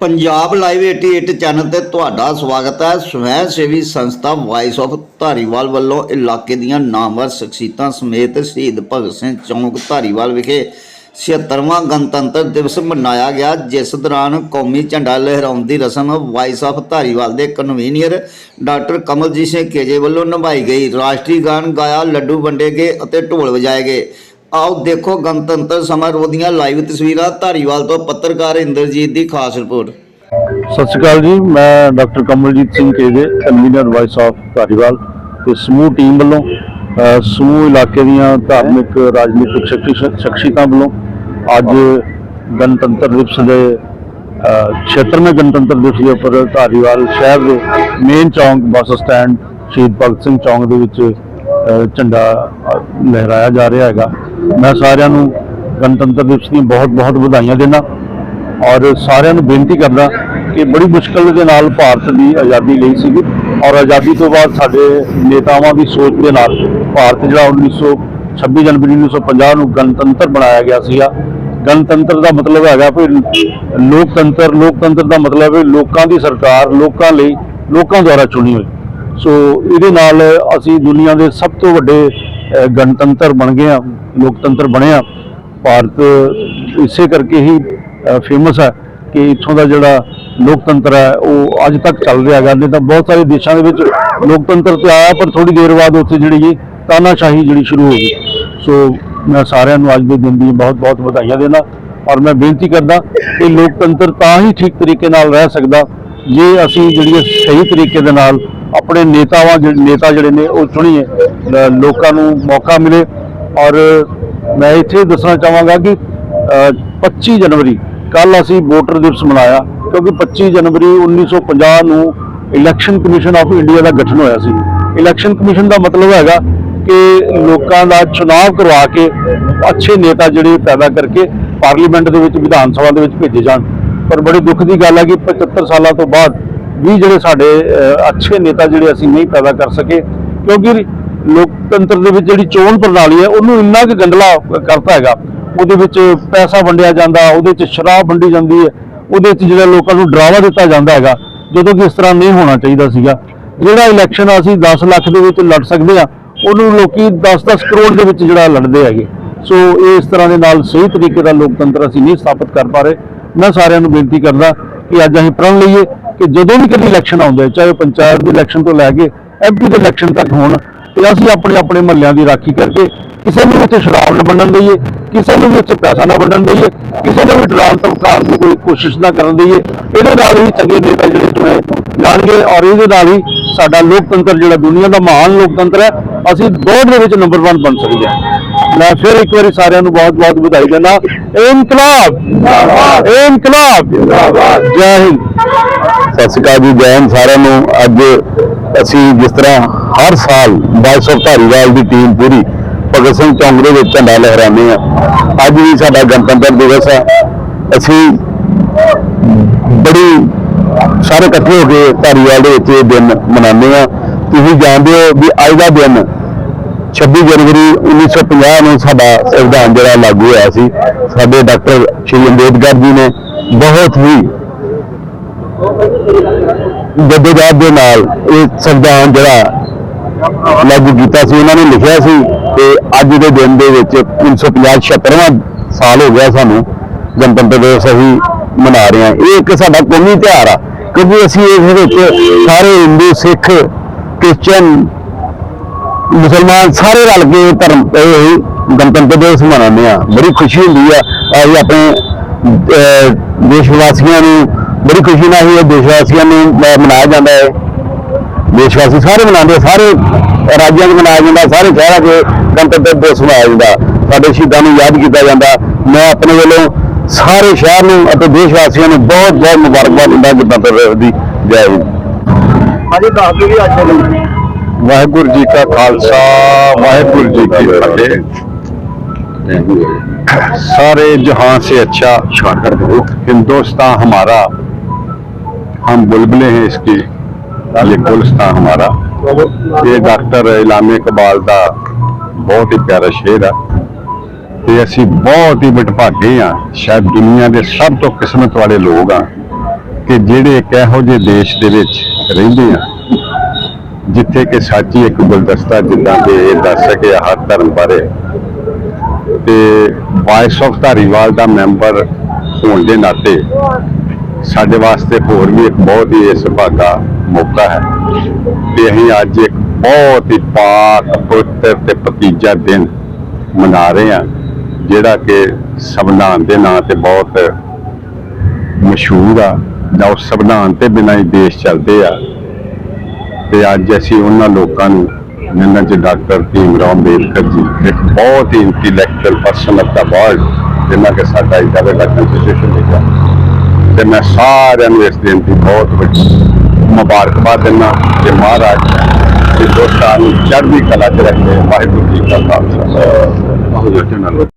Punjab live 88 channel ਤੇ ਤੁਹਾਡਾ ਸਵਾਗਤ ਹੈ। ਸਵੈ ਸੇਵੀ ਸੰਸਥਾ ਵਾਇਸ ਆਫ ਧਾਰੀਵਾਲ ਵੱਲੋਂ ਇਲਾਕੇ ਦੀਆਂ ਨਾਮਵਰ ਸ਼ਖਸੀਅਤਾਂ ਸਮੇਤ ਸ਼ਹੀਦ ਭਗਤ ਸਿੰਘ ਚੌਂਕ ਧਾਰੀਵਾਲ ਵਿਖੇ 76ਵਾਂ ਗਣਤੰਤਰ ਦਿਵਸ ਮਨਾਇਆ ਗਿਆ, ਜਿਸ ਦੌਰਾਨ ਕੌਮੀ ਝੰਡਾ ਲਹਿਰਾਉਣ ਦੀ ਰਸਮ ਵਾਈਸ ਆਫ ਧਾਰੀਵਾਲ ਦੇ convener doctor Kamaljit Singh K J ਵੱਲੋਂ ਨਿਭਾਈ ਗਈ। ਰਾਸ਼ਟਰੀ ਗਾਨ ਗਾਇਆ, ਲੱਡੂ ਵੰਡੇ ਗਏ ਅਤੇ ਢੋਲ ਵਜਾਏ ਗਏ। ਆਓ ਦੇਖੋ ਗਣਤੰਤਰ ਸਮਾਰੋਹ ਦੀਆਂ ਲਾਈਵ ਤਸਵੀਰਾਂ, ਧਾਰੀਵਾਲ ਤੋਂ ਪੱਤਰਕਾਰ ਇੰਦਰਜੀਤ ਦੀ ਖਾਸ ਰਿਪੋਰਟ। ਸਤਿ ਸ਼੍ਰੀ ਅਕਾਲ ਜੀ, ਮੈਂ doctor Kamaljit Singh K J convener voice of Dhariwal ਤੇ ਸਮੂਹ ਟੀਮ ਵੱਲੋਂ ਸਮੂਹ ਇਲਾਕੇ ਦੀਆਂ ਧਾਰਮਿਕ, ਰਾਜਨੀਤਿਕ ਸ਼ਖਸੀਅਤਾਂ ਵੱਲੋਂ ਅੱਜ ਗਣਤੰਤਰ ਦਿਵਸ ਦੇ ਖੇਤਰ 76ਵੇਂ ਗਣਤੰਤਰ ਦਿਵਸ ਦੇ ਉੱਪਰ ਧਾਰੀਵਾਲ ਸ਼ਹਿਰ ਦੇ ਮੇਨ ਚੌਂਕ ਬੱਸ ਸਟੈਂਡ ਸ਼ਹੀਦ ਭਗਤ ਸਿੰਘ ਚੌਂਕ ਦੇ ਵਿੱਚ ਝੰਡਾ ਲਹਿਰਾਇਆ ਜਾ ਰਿਹਾ ਹੈਗਾ। ਮੈਂ ਸਾਰਿਆਂ ਨੂੰ ਗਣਤੰਤਰ ਦਿਵਸ ਦੀਆਂ ਬਹੁਤ-ਬਹੁਤ ਵਧਾਈਆਂ ਦਿੰਦਾ ਔਰ ਸਾਰਿਆਂ ਨੂੰ ਬੇਨਤੀ ਕਰਦਾ ਕਿ ਬੜੀ ਮੁਸ਼ਕਲ ਦੇ ਨਾਲ ਭਾਰਤ ਦੀ ਆਜ਼ਾਦੀ ਲਈ ਸੀਗੀ ਔਰ ਆਜ਼ਾਦੀ ਤੋਂ ਬਾਅਦ ਸਾਡੇ ਨੇਤਾਵਾਂ ਦੀ ਸੋਚ ਦੇ ਨਾਲ ਭਾਰਤ ਜਿਹੜਾ 1926 ਜਨਵਰੀ 1950 ਨੂੰ ਗਣਤੰਤਰ ਬਣਾਇਆ ਗਿਆ ਸੀਗਾ। ਗਣਤੰਤਰ ਦਾ ਮਤਲਬ ਹੈਗਾ ਵੀ ਲੋਕਤੰਤਰ ਲੋਕਤੰਤਰ ਦਾ ਮਤਲਬ ਹੈ ਲੋਕਾਂ ਦੀ ਸਰਕਾਰ, ਲੋਕਾਂ ਲਈ, ਲੋਕਾਂ ਦੁਆਰਾ ਚੁਣੀ ਹੋਈ। ਸੋ ਇਹਦੇ ਨਾਲ ਅਸੀਂ ਦੁਨੀਆ ਦੇ ਸਭ ਤੋਂ ਵੱਡੇ ਗਣਤੰਤਰ ਬਣ ਗਿਆ ਲੋਕਤੰਤਰ ਬਣਿਆ। ਭਾਰਤ ਇਸੇ ਕਰਕੇ ਹੀ ਫੇਮਸ ਹੈ ਕਿ ਇੱਥੋਂ ਦਾ ਜਿਹੜਾ ਲੋਕਤੰਤਰ ਹੈ ਉਹ ਅੱਜ ਤੱਕ ਚੱਲ ਰਿਹਾ ਹੈਗਾ। ਨਹੀਂ ਤਾਂ ਬਹੁਤ ਸਾਰੇ ਦੇਸ਼ਾਂ ਦੇ ਵਿੱਚ ਲੋਕਤੰਤਰ ਤੇ ਆਇਆ, ਪਰ ਥੋੜੀ ਦੇਰ ਬਾਅਦ ਉੱਥੇ ਜਿਹੜੀ ਇਹ ਤਾਨਾਸ਼ਾਹੀ ਜਿਹੜੀ ਸ਼ੁਰੂ ਹੋ ਗਈ। ਸੋ ਮੈਂ ਸਾਰਿਆਂ ਨੂੰ ਅੱਜ ਦੇ ਦਿਨ ਦੀ ਬਹੁਤ ਬਹੁਤ ਵਧਾਈਆਂ ਦੇਣਾ ਔਰ ਮੈਂ ਬੇਨਤੀ ਕਰਦਾ ਕਿ ਲੋਕਤੰਤਰ ਤਾਂ ਹੀ ਠੀਕ ਤਰੀਕੇ ਨਾਲ ਰਹਿ ਸਕਦਾ, ਜੇ ਅਸੀਂ ਜਿਹੜੀ ਸਹੀ ਤਰੀਕੇ ਦੇ ਨਾਲ ਆਪਣੇ ਨੇਤਾਵਾਂ ਜਿਹੜੇ ਨੇਤਾ ਜਿਹੜੇ ਨੇ ਉਹ ਸੁਣੀਏ ਲੋਕਾਂ ਨੂੰ ਮੌਕਾ ਮਿਲੇ। ਔਰ ਮੈਂ ਇੱਥੇ ਦੱਸਣਾ ਚਾਹਾਂਗਾ ਕਿ ਅ, 25 ਜਨਵਰੀ ਕੱਲ ਅਸੀਂ ਵੋਟਰ ਦਿਵਸ ਮਨਾਇਆ ਕਿਉਂਕਿ 25 ਜਨਵਰੀ 1950 ਨੂੰ ਇਲੈਕਸ਼ਨ ਕਮਿਸ਼ਨ ਆਫ ਇੰਡੀਆ ਦਾ ਗਠਨ ਹੋਇਆ ਸੀ। ਇਲੈਕਸ਼ਨ ਕਮਿਸ਼ਨ ਦਾ ਮਤਲਬ ਹੈਗਾ ਕਿ ਲੋਕਾਂ ਦਾ ਚੁਣਾਵ ਕਰਵਾ ਕੇ ਅੱਛੇ ਨੇਤਾ ਜਿਹੜੇ ਪੈਦਾ ਕਰਕੇ ਪਾਰਲੀਮੈਂਟ ਦੇ ਵਿੱਚ ਵਿਧਾਨ ਸਭਾ ਦੇ ਵਿੱਚ ਭੇਜੇ ਜਾਣ। ਪਰ ਬੜੇ ਦੁੱਖ ਦੀ ਗੱਲ ਹੈ ਕਿ 75 ਸਾਲਾਂ ਤੋਂ ਬਾਅਦ ਵੀ ਜਿਹੜੇ ਸਾਡੇ ਅੱਛੇ ਨੇਤਾ ਜਿਹੜੇ ਅਸੀਂ ਨਹੀਂ ਪੈਦਾ ਕਰ ਸਕੇ, ਕਿਉਂਕਿ ਲੋਕਤੰਤਰ ਦੇ ਵਿੱਚ ਜਿਹੜੀ ਚੋਣ ਪ੍ਰਣਾਲੀ ਹੈ, ਉਹਨੂੰ ਇੰਨਾ ਕੁ ਗੰਦਲਾ ਕਰਤਾ ਹੈਗਾ। ਉਹਦੇ ਵਿੱਚ ਪੈਸਾ ਵੰਡਿਆ ਜਾਂਦਾ, ਉਹਦੇ ਵਿੱਚ ਸ਼ਰਾਬ ਵੰਡੀ ਜਾਂਦੀ ਹੈ, ਉਹਦੇ ਵਿੱਚ ਜਿਹੜਾ ਲੋਕਾਂ ਨੂੰ ਡਰਾਵਾ ਦਿੱਤਾ ਜਾਂਦਾ ਹੈਗਾ, ਜਦੋਂ ਕਿ ਇਸ ਤਰ੍ਹਾਂ ਨਹੀਂ ਹੋਣਾ ਚਾਹੀਦਾ ਸੀਗਾ। ਜਿਹੜਾ ਇਲੈਕਸ਼ਨ ਅਸੀਂ 10 ਲੱਖ ਦੇ ਵਿੱਚ ਲੜ ਸਕਦੇ ਆ ਉਹਨੂੰ ਲੋਕੀ 10-10 ਕਰੋੜ ਦੇ ਵਿੱਚ ਜਿਹੜਾ ਲੜਦੇ ਹੈਗੇ। ਸੋ ਇਹ ਇਸ ਤਰ੍ਹਾਂ ਦੇ ਨਾਲ ਸਹੀ ਤਰੀਕੇ ਦਾ ਲੋਕਤੰਤਰ ਅਸੀਂ ਨਹੀਂ ਸਥਾਪਿਤ ਕਰ ਪਾ ਰਹੇ। ਮੈਂ ਸਾਰਿਆਂ ਨੂੰ ਬੇਨਤੀ ਕਰਦਾ ਕਿ ਅੱਜ ਅਸੀਂ ਪ੍ਰਣ ਲਈਏ। ਕਿ ਜਦੋਂ ਵੀ ਕਦੀ ਇਲੈਕਸ਼ਨ ਆਉਂਦਾ ਚਾਹੇ ਉਹ ਪੰਚਾਇਤ ਦੇ ਇਲੈਕਸ਼ਨ ਤੋਂ ਲੈ ਕੇ ਐਮਪੀ ਦੇ ਇਲੈਕਸ਼ਨ ਤੱਕ ਹੋਣ, ਤੇ ਅਸੀਂ ਆਪਣੇ ਆਪਣੇ ਮਹੱਲਿਆਂ ਦੀ ਰਾਖੀ ਕਰਕੇ ਕਿਸੇ ਨੂੰ ਉੱਥੇ ਸ਼ਰਾਬ ਨਾ ਵੰਡਣ ਦਈਏ, ਕਿਸੇ ਨੂੰ ਵੀ ਉੱਥੇ ਪੈਸਾ ਨਾ ਵੰਡਣ ਦਈਏ, ਕਿਸੇ ਨੂੰ ਵੀ ਡਰਾਉਣ ਧਮਕਾਉਣ ਦੀ ਕੋਈ ਕੋਸ਼ਿਸ਼ ਨਾ ਕਰਨ ਦਈਏ, ਇਹਦੇ ਨਾਲ ਹੀ ਚੰਗੇ ਨੇਤਾ ਜਿਹੜੇ ਚੁਣੇ ਜਾਣਗੇ ਔਰ ਇਹਦੇ ਨਾਲ ਹੀ ਸਾਡਾ ਲੋਕਤੰਤਰ ਜਿਹੜਾ ਦੁਨੀਆ ਦਾ ਮਹਾਨ ਲੋਕਤੰਤਰ ਹੈ, ਅਸੀਂ ਦੌੜ ਦੇ ਵਿੱਚ ਨੰਬਰ 1 ਬਣ ਸਕਦੇ ਹਾਂ। ਮੈਂ ਫਿਰ ਇੱਕ ਵਾਰੀ ਸਾਰਿਆਂ ਨੂੰ ਬਹੁਤ ਬਹੁਤ ਵਧਾਈ ਦਿੰਦਾ। ਇਨਕਲਾਬ! ਜਿੰਦਾਬਾਦ! ਇਨਕਲਾਬ! ਜਿੰਦਾਬਾਦ! ਜੈ ਹਿੰਦ! ਸਤਿ ਸ਼੍ਰੀ ਅਕਾਲ ਜੀ ਜੈ ਹਿੰਦ ਸਾਰਿਆਂ ਨੂੰ। ਅੱਜ ਅਸੀਂ ਜਿਸ ਤਰ੍ਹਾਂ ਹਰ ਸਾਲ ਬਾਈਸ ਆਫ ਧਾਰੀਵਾਲ ਦੀ ਟੀਮ ਪੂਰੀ ਭਗਤ ਸਿੰਘ ਚੌਂਕ ਦੇ ਵਿੱਚ ਝੰਡਾ ਲਹਿਰਾਉਂਦੇ ਆ ਅੱਜ ਵੀ ਸਾਡਾ ਗਣਤੰਤਰ ਦਿਵਸ ਹੈ। ਅਸੀਂ ਬੜੀ ਸਾਰੇ ਇਕੱਠੇ ਹੋ ਕੇ ਧਾਰੀਵਾਲ ਦੇ ਵਿੱਚ ਇਹ ਦਿਨ ਮਨਾਉਂਦੇ ਆ ਤੁਸੀਂ ਜਾਣਦੇ ਹੋ ਵੀ ਅੱਜ ਦਾ ਦਿਨ 26 ਜਨਵਰੀ 1950 ਨੂੰ ਸਾਡਾ ਸੰਵਿਧਾਨ ਜਿਹੜਾ ਲਾਗੂ ਹੋਇਆ ਸੀ, ਸਾਡੇ ਡਾਕਟਰ ਸ਼੍ਰੀ ਅੰਬੇਦਕਰ ਜੀ ਨੇ ਬਹੁਤ ਹੀ ਜਦੋਜਹਿਦ ਦੇ ਨਾਲ ਇਹ ਸੰਵਿਧਾਨ ਜਿਹੜਾ ਲਾਗੂ ਕੀਤਾ ਸੀ, ਉਹਨਾਂ ਨੇ ਲਿਖਿਆ ਸੀ ਤੇ ਅੱਜ ਦੇ ਦਿਨ ਦੇ ਵਿੱਚ 1950 76ਵਾਂ ਸਾਲ ਹੋ ਗਿਆ ਸਾਨੂੰ, ਗਣਤੰਤਰ ਦਿਵਸ ਅਸੀਂ ਮਨਾ ਰਹੇ ਹਾਂ। ਇਹ ਇੱਕ ਸਾਡਾ ਕੌਮੀ ਤਿਉਹਾਰ ਆ, ਕਿਉਂਕਿ ਅਸੀਂ ਇਸ ਵਿੱਚ ਸਾਰੇ ਹਿੰਦੂ ਸਿੱਖ ਕ੍ਰਿਸਚੀਅਨ ਮੁਸਲਮਾਨ ਸਾਰੇ ਰਲ ਕੇ ਧਰਮ, ਇਹ ਗਣਤੰਤਰ ਦਿਵਸ ਮਨਾਉਂਦੇ ਆ ਬੜੀ ਖੁਸ਼ੀ ਹੁੰਦੀ ਆ, ਅਸੀਂ ਆਪਣੇ ਦੇਸ਼ ਵਾਸੀਆਂ ਨੂੰ ਬੜੀ ਖੁਸ਼ੀ ਨਾਲ ਹੀ ਇਹ ਦੇਸ਼ ਵਾਸੀਆਂ ਨੂੰ ਮਨਾਇਆ ਜਾਂਦਾ ਹੈ। ਦੇਸ਼ ਵਾਸੀ ਸਾਰੇ ਮਨਾਉਂਦੇ ਸਾਰੇ ਰਾਜਾਂ 'ਚ ਮਨਾਇਆ ਜਾਂਦਾ, ਸਾਰੇ ਸ਼ਹਿਰਾਂ 'ਚ ਗਣਤੰਤਰ ਦਿਵਸ ਮਨਾਇਆ ਜਾਂਦਾ। ਸਾਡੇ ਸ਼ਹੀਦਾਂ ਨੂੰ ਯਾਦ ਕੀਤਾ ਜਾਂਦਾ। ਮੈਂ ਆਪਣੇ ਵੱਲੋਂ ਸਾਰੇ ਸ਼ਹਿਰ ਨੂੰ ਅਤੇ ਦੇਸ਼ ਵਾਸੀਆਂ ਨੂੰ ਬਹੁਤ ਬਹੁਤ ਮੁਬਾਰਕਬਾਦ ਦਿੰਦਾ ਗਣਤੰਤਰ ਦਿਵਸ ਦੀ ਜੈ ਹਿੰਦ ਹਾਂਜੀ, ਦੱਸ ਦਿਓ ਅੱਜ ਵਾਹਿਗੁਰੂ ਜੀ ਕਾ ਖਾਲਸਾ, ਵਾਹਿਗੁਰੂ ਜੀ ਕੀ ਫਤਿਹ। ਸਾਰੇ ਜਹਾਂ ਸੇ ਅੱਛਾ ਹਿੰਦੁਸਤਾਨ ਹਮਾਰਾ, ਹਮ ਬੁਲਬਲੇ ਹੈ ਇਸਕੀ ਇਹ ਗੁਲਸਤਾਨ ਹਮਾਰਾ। ਇਹ ਡਾਕਟਰ ਇਲਾਮੇ ਕਬਾਲ ਦਾ ਬਹੁਤ ਹੀ ਪਿਆਰਾ ਸ਼ੇਰ ਆ। ਤੇ ਅਸੀਂ ਬਹੁਤ ਹੀ ਬਟਭਾਗੇ ਆ ਸ਼ਾਇਦ ਦੁਨੀਆ ਦੇ ਸਭ ਤੋਂ ਕਿਸਮਤ ਵਾਲੇ ਲੋਕ ਆ ਕਿ ਜਿਹੜੇ ਇੱਕ ਇਹੋ ਜਿਹੇ ਦੇਸ਼ ਦੇ ਵਿੱਚ ਰਹਿੰਦੇ ਆ। ਜਿੱਥੇ ਕਿ ਸੱਚ ਹੀ ਇੱਕ ਗੁਲਦਸਤਾ ਜਿੱਦਾਂ ਕਿ ਇਹ ਦੱਸ ਸਕੇ ਹਰ ਧਰਮ ਬਾਰੇ। ਤੇ ਵਾਇਸ ਆਫ ਧਾਰੀਵਾਲ ਦਾ ਮੈਂਬਰ ਹੋਣ ਦੇ ਨਾਤੇ ਸਾਡੇ ਵਾਸਤੇ ਹੋਰ ਵੀ ਇੱਕ ਬਹੁਤ ਹੀ ਇਸ ਭਾਗਾ ਮੌਕਾ ਹੈ। ਤੇ ਅਸੀਂ ਅੱਜ ਇੱਕ ਬਹੁਤ ਹੀ ਪਾਕ, ਪਵਿੱਤਰ ਤੇ ਭਤੀਜਾ ਦਿਨ ਮਨਾ ਰਹੇ ਹਾਂ, ਜਿਹੜਾ ਕਿ ਸੰਵਿਧਾਨ ਦੇ ਨਾਂ ਤੇ ਬਹੁਤ ਮਸ਼ਹੂਰ ਆ। ਜਾਂ ਉਸ ਸੰਵਿਧਾਨ ਤੇ ਬਿਨਾਂ ਹੀ ਦੇਸ਼ ਚੱਲਦੇ ਆ। ਤੇ ਅੱਜ ਅਸੀਂ ਉਹਨਾਂ ਲੋਕਾਂ ਨੂੰ ਜਿਨ੍ਹਾਂ ਚ ਡਾਕਟਰ ਭੀਮ ਭੀਮਰਾਓ ਅੰਬੇਦਕਰ ਜੀ, ਇੱਕ ਬਹੁਤ ਹੀ intellectual person of the world ਜਿਨ੍ਹਾਂ ਕੇ ਸਾਡਾ ਇੱਡਾ ਵੱਡਾ ਕੰਸਟੀਟਿਊਸ਼ਨ ਲਿਖਿਆ ਤੇ ਮੈਂ ਸਾਰਿਆਂ ਨੂੰ ਇਸ ਦਿਨ ਦੀ ਬਹੁਤ ਵੱਡੀ ਮੁਬਾਰਕਬਾਦ ਦਿੰਦਾ ਕਿ ਮਹਾਰਾਜ ਤੇ ਨੂੰ ਚੜ੍ਹਦੀ ਕਲਾ ਚ ਰੱਖੇ, ਵਾਹਿਗੁਰੂ ਜੀ ਕਾ ਖਾਲਸਾ। ਵਾਹਿਗੁਰੂ ਜੀ ਕੀ ਫਤਿਹ